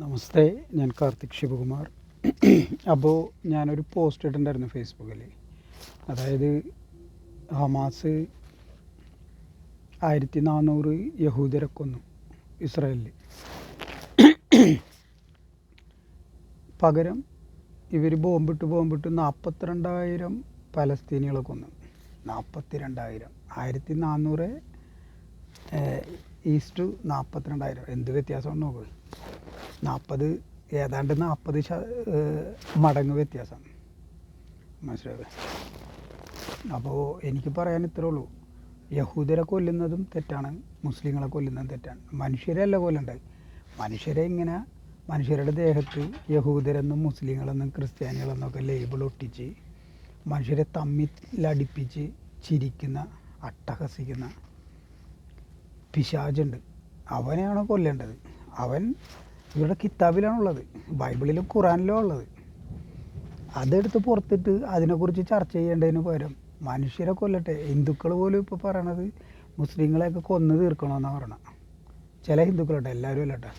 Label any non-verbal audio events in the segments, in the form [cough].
നമസ്തേ ഞാൻ കാർത്തിക് ശിവകുമാർ. അപ്പോൾ ഞാനൊരു പോസ്റ്റ് ഇട്ടിട്ടുണ്ടായിരുന്നു ഫേസ്ബുക്കിൽ അതായത് ഹമാസ് ആയിരത്തി നാനൂറ് യഹൂദരെ കൊന്നു ഇസ്രായേലിൽ പകരം ഇവർ ബോംബിട്ട് ബോംബിട്ട് നാൽപ്പത്തിരണ്ടായിരം പലസ്തീനികളെ കൊന്നു. നാൽപ്പത്തി രണ്ടായിരം ആയിരത്തി നാനൂറ് ഈസ്റ്റു നാൽപ്പത്തിരണ്ടായിരം എന്ത് വ്യത്യാസമാണ് നോക്ക്. നാൽപ്പത് ഏതാണ്ട് നാൽപ്പത് മടങ്ങ് വ്യത്യാസം. മനസ്സിലായത് അപ്പോൾ എനിക്ക് പറയാൻ ഇത്രേ ഉള്ളൂ. യഹൂദരെ കൊല്ലുന്നതും തെറ്റാണ്. മുസ്ലിങ്ങളെ കൊല്ലുന്നതും തെറ്റാണ്. മനുഷ്യരല്ല കൊല്ലണ്ടത് മനുഷ്യരെ ഇങ്ങനെ മനുഷ്യരുടെ ദേഹത്ത് യഹൂദരെന്നും മുസ്ലിങ്ങളെന്നും ക്രിസ്ത്യാനികളെന്നൊക്കെ ലേബിൾ ഒട്ടിച്ച് മനുഷ്യരെ തമ്മിലടിപ്പിച്ച് ചിരിക്കുന്ന അട്ടഹസിക്കുന്ന പിശാചുണ്ട്. അവനെയാണ് കൊല്ലേണ്ടത്? അവൻ ഇവരുടെ കിതാബിലാണുള്ളത്. ബൈബിളിലും ഖുറാനിലും ഉള്ളത്. അതെടുത്ത് പുറത്തിട്ട് അതിനെക്കുറിച്ച് ചർച്ച ചെയ്യേണ്ടതിന് പകരം മനുഷ്യരെ കൊല്ലട്ടെ. ഹിന്ദുക്കൾ പോലും ഇപ്പോൾ പറയണത് മുസ്ലിങ്ങളെയൊക്കെ കൊന്നു തീർക്കണമെന്നാണ് പറയണത് ചില ഹിന്ദുക്കളട്ടെ എല്ലാവരും അല്ലട്ടെ.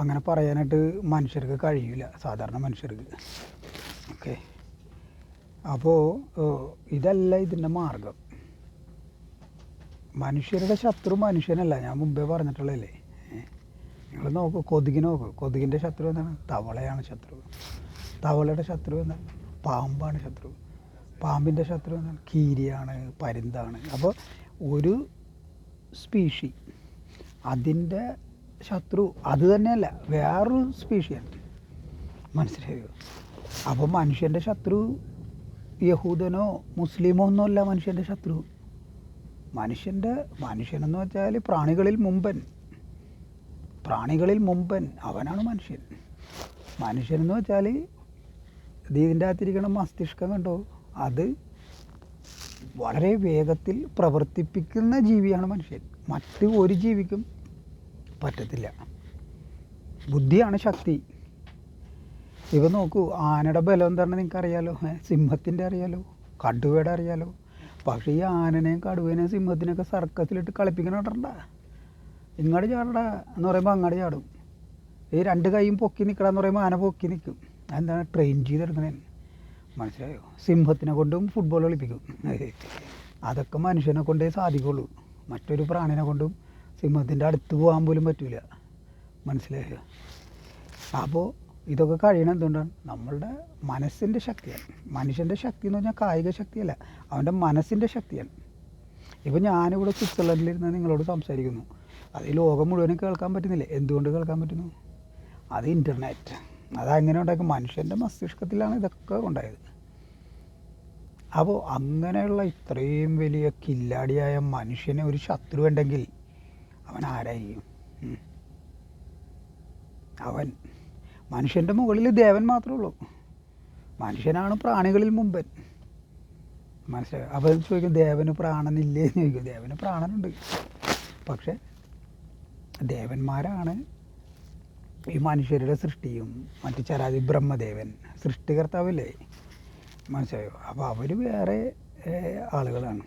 അങ്ങനെ പറയാനായിട്ട് മനുഷ്യർക്ക് കഴിയില്ല സാധാരണ മനുഷ്യർക്ക്. ഓക്കെ. അപ്പോൾ ഇതല്ല ഇതിന്റെ മാർഗം. മനുഷ്യരുടെ ശത്രു മനുഷ്യനല്ല ഞാൻ മുമ്പേ പറഞ്ഞിട്ടുള്ളതല്ലേ. നിങ്ങൾ നോക്കൂ കൊതുകിനെ നോക്കൂ. കൊതുകിന്റെ ശത്രു എന്താണ്? തവളയാണ് ശത്രു. തവളയുടെ ശത്രു എന്താണ്? പാമ്പാണ് ശത്രു. പാമ്പിന്റെ ശത്രു എന്താണ്? കീരിയാണ് പരുന്താണ്. അപ്പോൾ ഒരു സ്പീഷി അതിന്റെ ശത്രു അത് തന്നെയല്ല വേറൊരു സ്പീഷിയാണ്. മനസ്സിലായോ? അപ്പോൾ മനുഷ്യന്റെ ശത്രു യഹൂദനോ മുസ്ലിമോ ഒന്നുമല്ല മനുഷ്യന്റെ ശത്രു. മനുഷ്യന്റെ മനുഷ്യനെന്ന് വെച്ചാൽ പ്രാണികളിൽ മുമ്പൻ. പ്രാണികളിൽ മുമ്പൻ അവനാണ് മനുഷ്യൻ. മനുഷ്യനെന്ന് വെച്ചാൽ ഇതിന്റെ അകത്തിരിക്കണ മസ്തിഷ്കം കണ്ടോ? അത് വളരെ വേഗത്തിൽ പ്രവർത്തിപ്പിക്കുന്ന ജീവിയാണ് മനുഷ്യൻ. മറ്റ് ഒരു ജീവിക്കും പറ്റത്തില്ല. ബുദ്ധിയാണ് ശക്തി. ഇവ നോക്കൂ ആനയുടെ ബലം എന്താണെന്ന് നിങ്ങൾക്ക് അറിയാലോ ഏ, സിംഹത്തിന്റെ അറിയാലോ? കടുവയുടെ അറിയാലോ? പക്ഷേ ഈ ആനനെയും കടുവേനെയും സിംഹത്തിനെയൊക്കെ സർക്കസിലിട്ട് കളിപ്പിക്കണ കേട്ടണ്ട ഇങ്ങോട്ട് ചാടടാ എന്ന് പറയുമ്പോൾ അങ്ങോട്ട് ചാടും. ഈ രണ്ട് കൈയും പൊക്കി നിൽക്കണമെന്ന് പറയുമ്പോൾ ആന പൊക്കി നിൽക്കും എന്താണ് ട്രെയിൻ ചെയ്തെടുക്കണേ. മനസ്സിലായോ? സിംഹത്തിനെ കൊണ്ടും ഫുട്ബോൾ കളിപ്പിക്കും. അതൊക്കെ മനുഷ്യനെ കൊണ്ടേ സാധിക്കുള്ളൂ. മറ്റൊരു പ്രാണിനെ കൊണ്ടും സിംഹത്തിന്റെ അടുത്ത് പോകാൻ പോലും പറ്റില്ല മനസ്സിലായോ? അപ്പോൾ ഇതൊക്കെ കഴിയണം എന്തുകൊണ്ടാണ്? നമ്മളുടെ മനസ്സിന്റെ ശക്തിയാണ്. മനുഷ്യന്റെ ശക്തി എന്ന് പറഞ്ഞാൽ കായിക ശക്തിയല്ല. അവന്റെ മനസ്സിന്റെ ശക്തിയാണ്. ഇപ്പം ഞാനിവിടെ സ്വിറ്റ്സർലൻഡിലിരുന്ന് നിങ്ങളോട് സംസാരിക്കുന്നു. അത് ലോകം മുഴുവനും കേൾക്കാൻ പറ്റുന്നില്ല? എന്തുകൊണ്ട് കേൾക്കാൻ പറ്റുന്നു? അത് ഇന്റർനെറ്റ് അതങ്ങനെ ഉണ്ടാക്കി. മനുഷ്യന്റെ മസ്തിഷ്കത്തിലാണ് ഇതൊക്കെ ഉണ്ടായത്. അപ്പോൾ അങ്ങനെയുള്ള ഇത്രയും വലിയ കില്ലാടിയായ മനുഷ്യനെ ഒരു ശത്രു ഉണ്ടെങ്കിൽ അവൻ ആരായിരിക്കും? അവൻ മനുഷ്യന്റെ മുകളിൽ ദേവൻ മാത്രമേ ഉള്ളൂ. മനുഷ്യനാണ് പ്രാണികളിൽ മുമ്പൻ. മനസ്സിലായി? അപ്പോൾ ചോദിക്കും ദേവന് പ്രാണനില്ലേ? എന്ന് ചോദിക്കും. ദേവന് പ്രാണനുണ്ട്. പക്ഷേ ദേവന്മാരാണ് ഈ മനുഷ്യരുടെ സൃഷ്ടിയും. മറ്റു ചരാതി ബ്രഹ്മദേവൻ സൃഷ്ടികർത്താവല്ലേ? മനസ്സിലായോ? അപ്പോൾ അവർ വേറെ ആളുകളാണ്.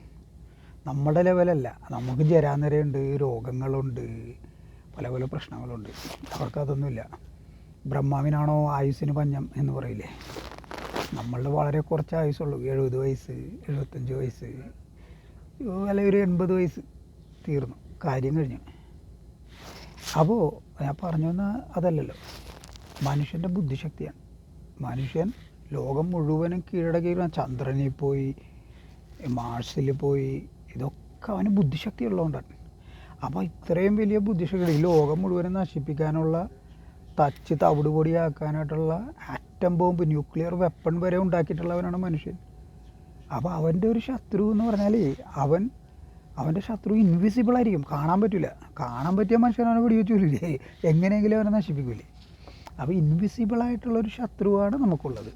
നമ്മുടെ ലെവലല്ല നമുക്ക് ജരാനിരയുണ്ട് രോഗങ്ങളുണ്ട് പല പല പ്രശ്നങ്ങളുണ്ട്. അവർക്കതൊന്നുമില്ല ബ്രഹ്മാവിനാണോ ആയുസ്സിന് പഞ്ഞം എന്ന് പറയില്ലേ? നമ്മളുടെ വളരെ കുറച്ച് ആയുസ്സുള്ളൂ. എഴുപത് വയസ്സ് എഴുപത്തഞ്ച് വയസ്സ് അല്ലെങ്കിൽ ഒരു എൺപത് വയസ്സ് തീർന്നു. കാര്യം കഴിഞ്ഞു. അപ്പോൾ ഞാൻ പറഞ്ഞു വന്ന അതല്ലല്ലോ. മനുഷ്യന്റെ ബുദ്ധിശക്തിയാണ്. മനുഷ്യൻ ലോകം മുഴുവനും കീഴടക്കിയിരുന്ന ചന്ദ്രനിൽ പോയി മാർസിൽ പോയി ഇതൊക്കെ അവന് ബുദ്ധിശക്തി ഉള്ളതുകൊണ്ടാണ്. അപ്പോൾ ഇത്രയും വലിയ ബുദ്ധിശക്തി ലോകം മുഴുവനും നശിപ്പിക്കാനുള്ള തച്ച് തവിട് പൊടിയാക്കാനായിട്ടുള്ള ആറ്റം ബോംബ് ന്യൂക്ലിയർ വെപ്പൺ വരെ ഉണ്ടാക്കിയിട്ടുള്ളവനാണ് മനുഷ്യൻ. അപ്പോൾ അവന്റെ ഒരു ശത്രു എന്ന് പറഞ്ഞാൽ അവൻ അവന്റെ ശത്രു ഇൻവിസിബിൾ ആയിരിക്കും. കാണാൻ പറ്റില്ല കാണാൻ പറ്റിയ മനുഷ്യൻ അവനെ പിടിവെച്ചില്ലേ എങ്ങനെയെങ്കിലും അവനെ നശിപ്പിക്കില്ലേ അപ്പോൾ ഇൻവിസിബിൾ ആയിട്ടുള്ള ഒരു ശത്രുവാണ് നമുക്കുള്ളത്.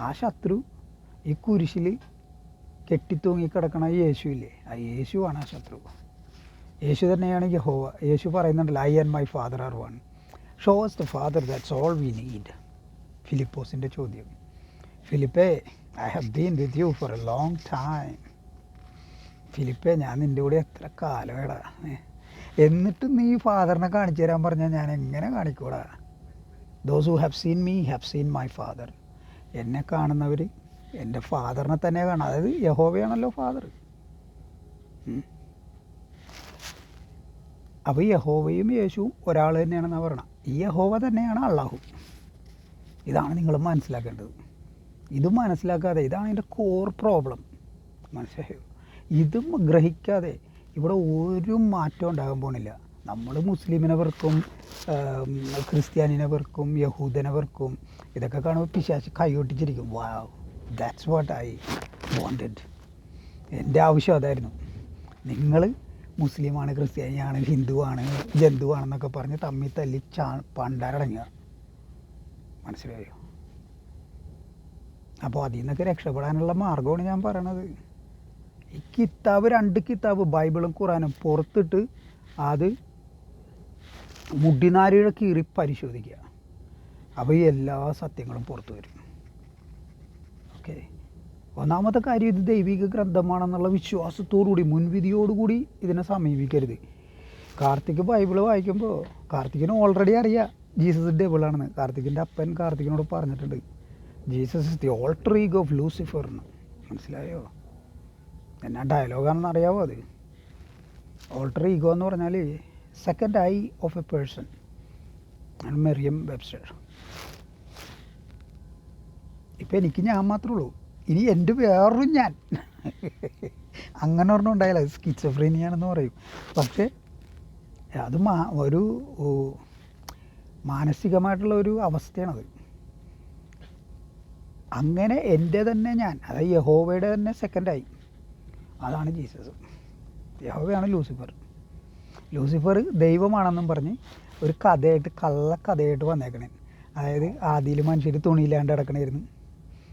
ആ ശത്രു ഈ കുരിശിൽ കെട്ടിത്തൂങ്ങി കിടക്കണ യേശു ഇല്ലേ ആ യേശുവാണ് ആ ശത്രു. യേശു തന്നെയാണ് യഹോവ. യേശു പറയുന്നുണ്ടല്ലോ I and my father are one show us the father that's all we need ഫിലിപ്പോസിന്റെ ചോദ്യം. ഫിലിപ്പേ I have been with you for a long time ഫിലിപ്പേ ഞാൻ നിന്റെ കൂടെ എത്ര കാലമേടാ? എന്നിട്ട് നീ ഫാദറിനെ കാണിച്ചു തരാൻ പറഞ്ഞാൽ ഞാൻ എങ്ങനെ കാണിക്കൂടാ? Those who have seen me have seen my father എന്നെ കാണുന്നവർ എന്റെ ഫാദറിനെ തന്നെ കാണാം അതായത് യഹോവയാണല്ലോ ഫാദർ അപ്പോൾ യഹോവയും യേശുവും ഒരാൾ തന്നെയാണെന്നാണ് പറയണം. ഈ യഹോവ തന്നെയാണ് അള്ളാഹു. ഇതാണ് നിങ്ങൾ മനസ്സിലാക്കേണ്ടത്. ഇത് മനസ്സിലാക്കാതെ ഇതാണ് എന്റെ കോർ പ്രോബ്ലം മനസ്സിലായോ? ഇതും ഗ്രഹിക്കാതെ ഇവിടെ ഒരു മാറ്റം ഉണ്ടാകാൻ പോണില്ല. നമ്മൾ മുസ്ലിമിനെ വെറുക്കും ക്രിസ്ത്യാനിനെ വെറുക്കും യഹൂദനെ വെറുക്കും ഇതൊക്കെ കാണുമ്പോൾ പിശാശി കൈയൊട്ടിച്ചിരിക്കും wow that's what I wanted എന്റെ ആവശ്യം അതായിരുന്നു. നിങ്ങൾ മുസ്ലിമാണ് ക്രിസ്ത്യാനിയാണ് ഹിന്ദുവാണ് ജന്തുവാണെന്നൊക്കെ പറഞ്ഞ് തമ്മി തല്ലി ചാ പണ്ടാരടങ്ങുക. മനസ്സിലായോ? അപ്പോൾ അതിൽ നിന്നൊക്കെ രക്ഷപ്പെടാനുള്ള മാർഗമാണ് ഞാൻ പറയണത്. ഈ കിതാബ് രണ്ട് കിതാബ് ബൈബിളും ഖുറാനും പുറത്തിട്ട് അത് മുടിനാരിയുടെ കീറി പരിശോധിക്കുക. അപ്പോൾ ഈ എല്ലാ സത്യങ്ങളും പുറത്തു വരും. ഓക്കെ. ഒന്നാമത്തെ കാര്യം ഇത് ദൈവിക ഗ്രന്ഥമാണെന്നുള്ള വിശ്വാസത്തോടുകൂടി മുൻവിധിയോടുകൂടി ഇതിനെ സമീപിക്കരുത്. കാർത്തിക് ബൈബിൾ വായിക്കുമ്പോൾ കാർത്തികിന് ഓൾറെഡി അറിയാം ജീസസ് ഡെബിളാണെന്ന് കാർത്തികിന്റെ അപ്പൻ കാർത്തികിനോട് പറഞ്ഞിട്ടുണ്ട്. Jesus is the alter ego of Lucifer എന്ന് മനസ്സിലായോ? എന്നാ ഡയലോഗാണെന്ന് അറിയാവോ അത്? ഓൾട്ടർ ഈഗോ എന്ന് പറഞ്ഞാൽ second I of a person ആണ് മെറിയം വെബ്സ്റ്റർ. ഇപ്പം എനിക്ക് ഞാൻ മാത്രമേ ഉള്ളൂ. ഇനി എന്റെ വേറൊരു ഞാൻ. അങ്ങനെ ഒരെണ്ണം ഉണ്ടായാലും അത് സ്കിച്ചഫ്രീനിയാണെന്ന് പറയും. പക്ഷേ അത് മാ ഒരു മാനസികമായിട്ടുള്ള ഒരു അവസ്ഥയാണത്. അങ്ങനെ എന്റെ തന്നെ ഞാൻ. അതായത് യഹോവയുടെ തന്നെ സെക്കൻഡായി അതാണ് ജീസസ്. യഹോവയാണ് ലൂസിഫർ. ലൂസിഫർ ദൈവമാണെന്നും പറഞ്ഞ് ഒരു കഥയായിട്ട് കള്ള കഥയായിട്ട് വന്നേക്കണേ. അതായത് ആദ്യയിൽ മനുഷ്യർ തുണിയില്ലാണ്ട് കിടക്കണമായിരുന്നു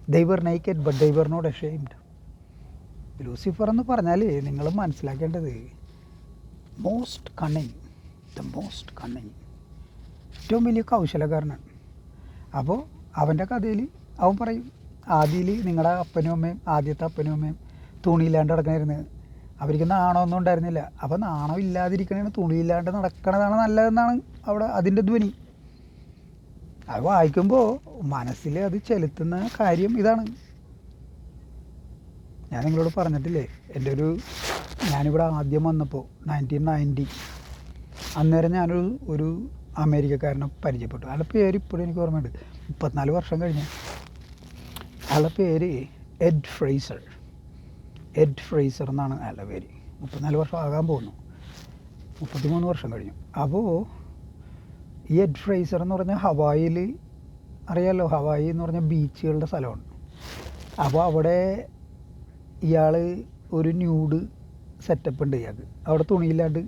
ദൈവർ നൈക്കറ്റ് ബട്ട് ദൈവറിനോട് നോട്ട് അഷെയിംഡ് ലൂസിഫർ എന്ന് പറഞ്ഞാൽ നിങ്ങൾ മനസ്സിലാക്കേണ്ടത് most cunning the most cunning ഏറ്റവും വലിയ കൗശലക്കാരനാണ്. അപ്പോൾ അവന്റെ കഥയിൽ അവൻ പറയും ആദ്യയിൽ നിങ്ങളുടെ അപ്പനും അമ്മയും ആദ്യത്തെ അപ്പനും അമ്മയും തുണിയില്ലാണ്ട് നടക്കണമായിരുന്നു അവർക്ക് നാണമൊന്നും ഉണ്ടായിരുന്നില്ല. അപ്പോൾ നാണം ഇല്ലാതിരിക്കണേന് തുണിയില്ലാണ്ട് നടക്കണതാണ് നല്ലതെന്നാണ് അവിടെ അതിന്റെ ധ്വനി. അത് വായിക്കുമ്പോൾ മനസ്സിൽ അത് ചെലുത്തുന്ന കാര്യം ഇതാണ്. ഞാൻ നിങ്ങളോട് പറഞ്ഞിട്ടില്ലേ എന്റെ ഒരു ഞാനിവിടെ ആദ്യം വന്നപ്പോൾ നയന്റീൻ നയന്റി അന്നേരം ഞാനൊരു ഒരു അമേരിക്കക്കാരനെ പരിചയപ്പെട്ടു. അയാളുടെ പേര് ഇപ്പോഴും എനിക്ക് ഓർമ്മയുണ്ട്. മുപ്പത്തിനാല് വർഷം കഴിഞ്ഞ്. അയാളുടെ പേര് എഡ് ഫ്രൈസർ. എഡ് ഫ്രേസർ എന്നാണ് അല്ല പേര്. മുപ്പത്തിനാല് വർഷം ആകാൻ പോകുന്നു. മുപ്പത്തിമൂന്ന് വർഷം കഴിഞ്ഞു. അപ്പോൾ ഈ എഡ് ഫ്രൈസർ എന്ന് പറഞ്ഞാൽ ഹവായിൽ അറിയാമല്ലോ ഹവായി എന്ന് പറഞ്ഞാൽ ബീച്ചുകളുടെ സ്ഥലമാണ്. അപ്പോൾ അവിടെ ഇയാൾ ഒരു ന്യൂഡ് സെറ്റപ്പ് ഉണ്ട് ഇയാൾക്ക്. അവിടെ തുണിയില്ലാണ്ട്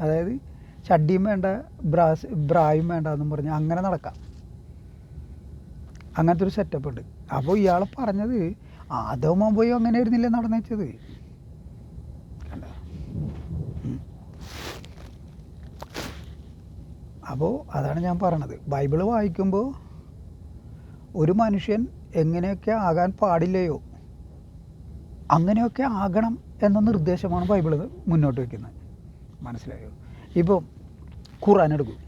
അതായത് ചട്ടിയും വേണ്ട ബ്രാസ് ബ്രായും വേണ്ട എന്നും പറഞ്ഞ് അങ്ങനെ നടക്കാം. അങ്ങനത്തെ ഒരു സെറ്റപ്പ് ഉണ്ട്. അപ്പോൾ ഇയാൾ പറഞ്ഞത് ആദമ പോയി അങ്ങനെ ആയിരുന്നില്ല നടന്നേച്ചത് അപ്പോൾ അതാണ് ഞാൻ പറയണത്. ബൈബിൾ വായിക്കുമ്പോൾ ഒരു മനുഷ്യൻ എങ്ങനെയൊക്കെ ആകാൻ പാടില്ലയോ അങ്ങനെയൊക്കെ ആകണം എന്ന നിർദ്ദേശമാണ് ബൈബിൾ മുന്നോട്ട് വയ്ക്കുന്നത് മനസ്സിലായോ? ഇപ്പോൾ ഖുറാൻ എടുക്കും.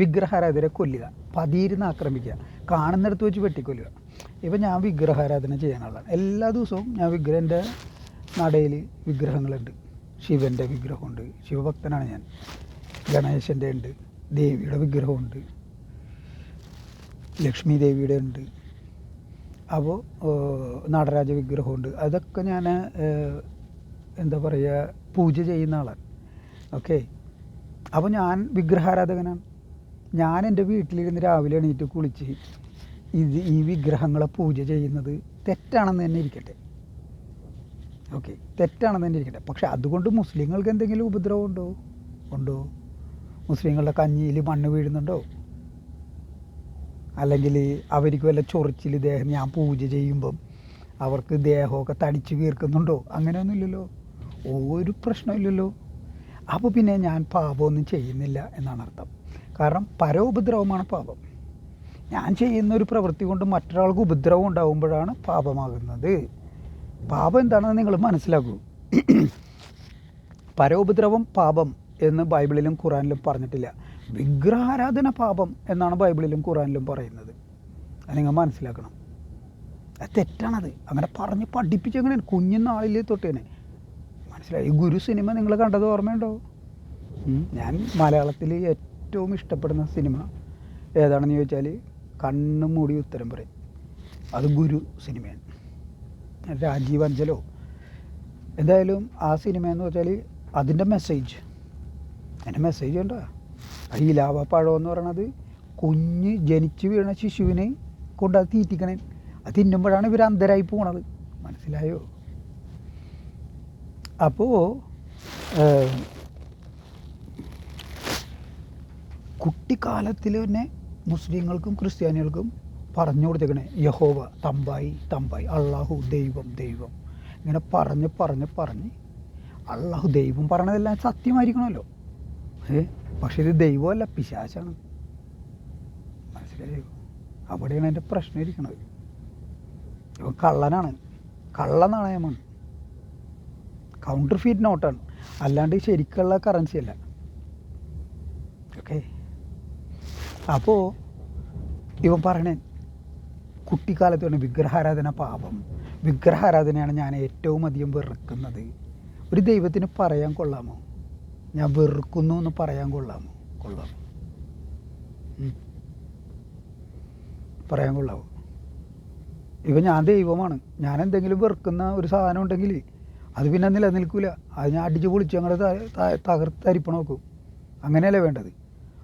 വിഗ്രഹാരാധരെ കൊല്ലുക പതിയിരുന്ന് ആക്രമിക്കുക കാണുന്നിടത്ത് വെച്ച് വെട്ടിക്കൊല്ലുക. ഇപ്പം ഞാൻ വിഗ്രഹാരാധന ചെയ്യാനുള്ളതാണ് എല്ലാ ദിവസവും ഞാൻ വിഗ്രഹന്റെ നടയിൽ വിഗ്രഹങ്ങളുണ്ട്. ശിവന്റെ വിഗ്രഹമുണ്ട്. ശിവഭക്തനാണ് ഞാൻ. ഗണേശന്റെ ഉണ്ട്. ദേവിയുടെ വിഗ്രഹമുണ്ട്. ലക്ഷ്മി ദേവിയുടെ ഉണ്ട്. അപ്പോൾ നടരാജ വിഗ്രഹമുണ്ട്. അതൊക്കെ ഞാൻ എന്താ പറയുക പൂജ ചെയ്യുന്ന ആളാണ്. ഓക്കെ? അപ്പോൾ ഞാൻ വിഗ്രഹാരാധകനാണ്. ഞാൻ എന്റെ വീട്ടിലിരുന്ന് രാവിലെ എണീറ്റ് കുളിച്ച് ഇത് ഈ വിഗ്രഹങ്ങളെ പൂജ ചെയ്യുന്നത് തെറ്റാണെന്ന് തന്നെ ഇരിക്കട്ടെ. ഓക്കെ തെറ്റാണെന്ന് തന്നെ ഇരിക്കട്ടെ. പക്ഷെ അതുകൊണ്ട് മുസ്ലിങ്ങൾക്ക് എന്തെങ്കിലും ഉപദ്രവം ഉണ്ടോ? ഉണ്ടോ? മുസ്ലിങ്ങളുടെ കഞ്ഞിയിൽ മണ്ണ് വീഴുന്നുണ്ടോ? അല്ലെങ്കിൽ അവർക്ക് വല്ല ചൊറിച്ചിൽ ദേഹം ഞാൻ പൂജ ചെയ്യുമ്പം അവർക്ക് ദേഹമൊക്കെ തടിച്ച് വീർക്കുന്നുണ്ടോ? അങ്ങനെയൊന്നുമില്ലല്ലോ ഒരു പ്രശ്നമില്ലല്ലോ അപ്പോൾ പിന്നെ ഞാൻ പാപമൊന്നും ചെയ്യുന്നില്ല എന്നാണ് അർത്ഥം. കാരണം പരോപദ്രവമാണ് പാപം. ഞാൻ ചെയ്യുന്ന ഒരു പ്രവൃത്തി കൊണ്ട് മറ്റൊരാൾക്ക് ഉപദ്രവം ഉണ്ടാകുമ്പോഴാണ് പാപമാകുന്നത്. പാപം എന്താണെന്ന് നിങ്ങൾ മനസ്സിലാക്കൂ. [clears throat] പരോപദ്രവം പാപം എന്ന് ബൈബിളിലും ഖുറാനിലും പറഞ്ഞിട്ടില്ല. വിഗ്രഹാരാധന പാപം എന്നാണ് ബൈബിളിലും ഖുറാനിലും പറയുന്നത്. അത് നിങ്ങൾ മനസ്സിലാക്കണം. അത് തെറ്റാണത്. അങ്ങനെ പറഞ്ഞ് പഠിപ്പിച്ചെങ്ങനെ കുഞ്ഞുനാളിൽ തൊട്ട് തൊട്ടേനെ. മനസ്സിലായി? ഗുരു സിനിമ നിങ്ങൾ കണ്ടത് ഓർമ്മയുണ്ടോ? ഞാൻ മലയാളത്തിൽ ഏറ്റവും ഇഷ്ടപ്പെടുന്ന സിനിമ ഏതാണെന്ന് ചോദിച്ചാൽ കണ്ണ് മൂടി ഉത്തരം പറയും. അത് ഗുരു സിനിമയാണ്. രാജീവ് അഞ്ചലോ. എന്തായാലും ആ സിനിമ എന്ന് വെച്ചാൽ അതിന്റെ മെസ്സേജ് അതിന്റെ മെസ്സേജ് ഉണ്ടോ ഈ ലാവപ്പഴം എന്ന് പറയണത് കുഞ്ഞ് ജനിച്ച് വീണ ശിശുവിനെ കൊണ്ട് അത് തീറ്റിക്കണേ. അത് തിന്നുമ്പോഴാണ് ഇവർ അന്ധരായി പോണത്. മനസ്സിലായോ? അപ്പോൾ കുട്ടിക്കാലത്തിൽ തന്നെ മുസ്ലിങ്ങൾക്കും ക്രിസ്ത്യാനികൾക്കും പറഞ്ഞു കൊടുത്തേക്കണേ യഹോവ തമ്പായി തമ്പായി അള്ളാഹു ദൈവം ദൈവം. ഇങ്ങനെ പറഞ്ഞ് പറഞ്ഞ് പറഞ്ഞ് അള്ളാഹു ദൈവം പറയണതെല്ലാം സത്യമായിരിക്കണമല്ലോ. ഏ? പക്ഷെ ഇത് ദൈവമല്ല പിശാശാണ് മനസ്സിലായോ? അവിടെയാണ് എന്റെ പ്രശ്നം ഇരിക്കുന്നത് ഇവൻ കള്ളനാണ്. കള്ളനാണ് നാണയമാണ് കൗണ്ടർ ഫീറ്റ് നോട്ടാണ് അല്ലാണ്ട് ശരിക്കുള്ള കറൻസി അല്ല ഓക്കെ അപ്പോൾ ഇവൻ പറയണേ കുട്ടിക്കാലത്ത് തന്നെ വിഗ്രഹാരാധന പാപം. വിഗ്രഹാരാധനയാണ് ഞാൻ ഏറ്റവും അധികം വെറുക്കുന്നത്. ഒരു ദൈവത്തിന് പറയാൻ കൊള്ളാമോ? ഞാൻ വെറുക്കുന്നു എന്ന് പറയാൻ കൊള്ളാമോ? കൊള്ളാമോ പറയാൻ കൊള്ളാമോ ഇപ്പം ഞാൻ ദൈവമാണ്. ഞാൻ എന്തെങ്കിലും വെറുക്കുന്ന ഒരു സാധനം ഉണ്ടെങ്കിൽ അത് പിന്നെ നിലനിൽക്കില്ല അത് ഞാൻ അടിച്ച് പൊളിച്ച് ഞങ്ങളുടെ തകർത്തരിപ്പണം നോക്കും. അങ്ങനെയല്ലേ വേണ്ടത്.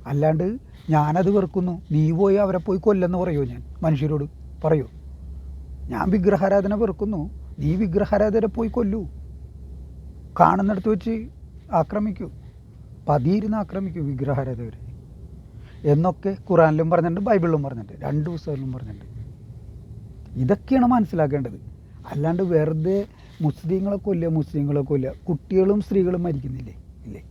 അല്ലാണ്ട് ഞാനത് വെറുക്കുന്നു. നീ പോയി അവരെ പോയി കൊല്ലെന്ന് പറയുമോ ഞാൻ? മനുഷ്യരോട് പറയൂ? ഞാൻ വിഗ്രഹാരാധന വെറുക്കുന്നു. നീ വിഗ്രഹാരാധന പോയി കൊല്ലൂ. കാണുന്നിടത്ത് വെച്ച് ആക്രമിക്കൂ. പതിയിരുന്ന് ആക്രമിക്കൂ വിഗ്രഹാരാധകരെ. എന്നൊക്കെ ഖുറാനിലും പറഞ്ഞിട്ടുണ്ട് ബൈബിളിലും പറഞ്ഞിട്ടുണ്ട്. രണ്ട് പുസ്തകങ്ങളിലും പറഞ്ഞിട്ടുണ്ട്. ഇതൊക്കെയാണ് മനസ്സിലാക്കേണ്ടത്. അല്ലാണ്ട് വെറുതെ മുസ്ലിങ്ങളെ കൊല്ല മുസ്ലിങ്ങളെ കൊല്ല കുട്ടികളും സ്ത്രീകളും മരിക്കുന്നില്ലേ? ഇല്ലേ?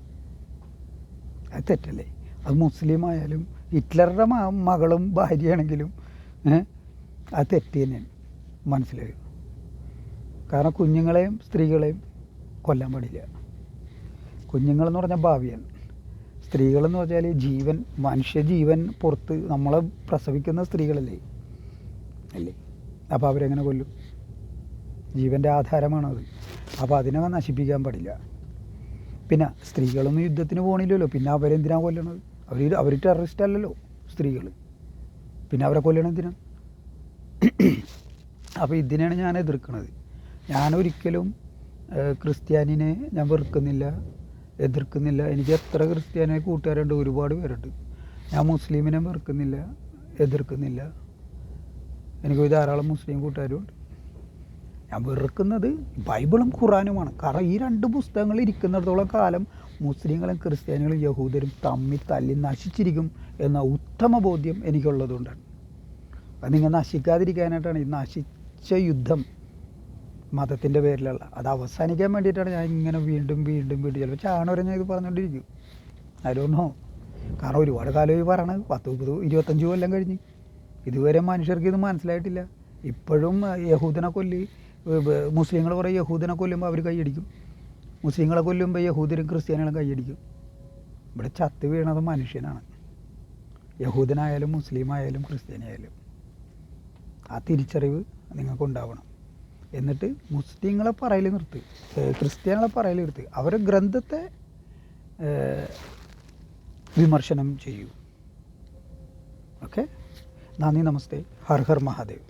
അത് തെറ്റല്ലേ? അത് മുസ്ലിം ആയാലും ഹിറ്റ്ലറുടെ മകളും ഭാര്യയാണെങ്കിലും അത് തെറ്റ് തന്നെയാണ്. മനസ്സിലായി? കാരണം കുഞ്ഞുങ്ങളെയും സ്ത്രീകളെയും കൊല്ലാൻ പാടില്ല. കുഞ്ഞുങ്ങളെന്ന് പറഞ്ഞാൽ ഭാവിയാണ്. സ്ത്രീകളെന്ന് പറഞ്ഞാൽ ജീവൻ മനുഷ്യ ജീവൻ പുറത്ത് നമ്മളെ പ്രസവിക്കുന്ന സ്ത്രീകളല്ലേ? അല്ലേ? അപ്പോൾ അവരെങ്ങനെ കൊല്ലും? ജീവന്റെ ആധാരമാണത് അപ്പോൾ അതിനെ നശിപ്പിക്കാൻ പാടില്ല. പിന്നെ സ്ത്രീകളൊന്നും യുദ്ധത്തിന് പോകണില്ലല്ലോ പിന്നെ അവരെന്തിനാണ് കൊല്ലണത്? അവർ അവർ ടെററിസ്റ്റ് അല്ലല്ലോ സ്ത്രീകൾ പിന്നെ അവരെ കൊല്ലണം എന്തിനാ? അപ്പോൾ ഇതിനെയാണ് ഞാൻ എതിർക്കുന്നത് ഞാനൊരിക്കലും ക്രിസ്ത്യാനിനെ ഞാൻ വെറുക്കുന്നില്ല എതിർക്കുന്നില്ല. എനിക്ക് എത്ര ക്രിസ്ത്യാനി കൂട്ടുകാരുണ്ട് ഒരുപാട് പേരുണ്ട്. ഞാൻ മുസ്ലിമിനെ വെറുക്കുന്നില്ല എതിർക്കുന്നില്ല. എനിക്ക് ധാരാളം മുസ്ലിം കൂട്ടുകാരുണ്ട്. ഞാൻ വെറുക്കുന്നത് ബൈബിളും ഖുറാനുമാണ് കാരണം ഈ രണ്ട് പുസ്തകങ്ങൾ ഇരിക്കുന്നിടത്തോളം കാലം മുസ്ലിങ്ങളും ക്രിസ്ത്യാനികളും യഹൂദരും തമ്മിൽ തല്ലി നശിച്ചിരിക്കും എന്ന ഉത്തമ ബോധ്യം എനിക്കുള്ളതുകൊണ്ടാണ് അത് നിങ്ങൾ നശിക്കാതിരിക്കാനായിട്ടാണ് ഈ നശിച്ച യുദ്ധം മതത്തിന്റെ പേരിലുള്ള. അത് അവസാനിക്കാൻ വേണ്ടിയിട്ടാണ് ഞാൻ ഇങ്ങനെ വീണ്ടും വീണ്ടും വീണ്ടും ചിലപ്പോൾ ചാണവരെ ഞാൻ ഇത് പറഞ്ഞുകൊണ്ടിരിക്കും. അതിലൊന്നോ കാരണം ഒരുപാട് കാലമായി പറയണത് പത്ത് മുപ്പത് ഇരുപത്തഞ്ച് കൊല്ലം കഴിഞ്ഞ്. ഇതുവരെ മനുഷ്യർക്ക് ഇത് മനസ്സിലായിട്ടില്ല. ഇപ്പോഴും യഹൂദനെ കൊല്ലി മുസ്ലിങ്ങൾ കുറേ യഹൂദനെ കൊല്ലുമ്പോൾ അവർ കൈയടിക്കും. മുസ്ലിങ്ങളെ കൊല്ലുമ്പോൾ യഹൂദരും ക്രിസ്ത്യാനികളും കൈയടിക്കും. ഇവിടെ ചത്ത് വീണത് മനുഷ്യനാണ്. യഹൂദനായാലും മുസ്ലിം ആയാലും ക്രിസ്ത്യാനിയായാലും. ആ തിരിച്ചറിവ് നിങ്ങൾക്ക് ഉണ്ടാവണം എന്നിട്ട് മുസ്ലിങ്ങളെ പറയൽ നിർത്ത്. ക്രിസ്ത്യാനികളെ പറയൽ നിർത്ത്. അവർ ഗ്രന്ഥത്തെ വിമർശനം ചെയ്യൂ. ഓക്കെ? നന്ദി നമസ്തേ. ഹർഹർ ഹർ മഹാദേവ്.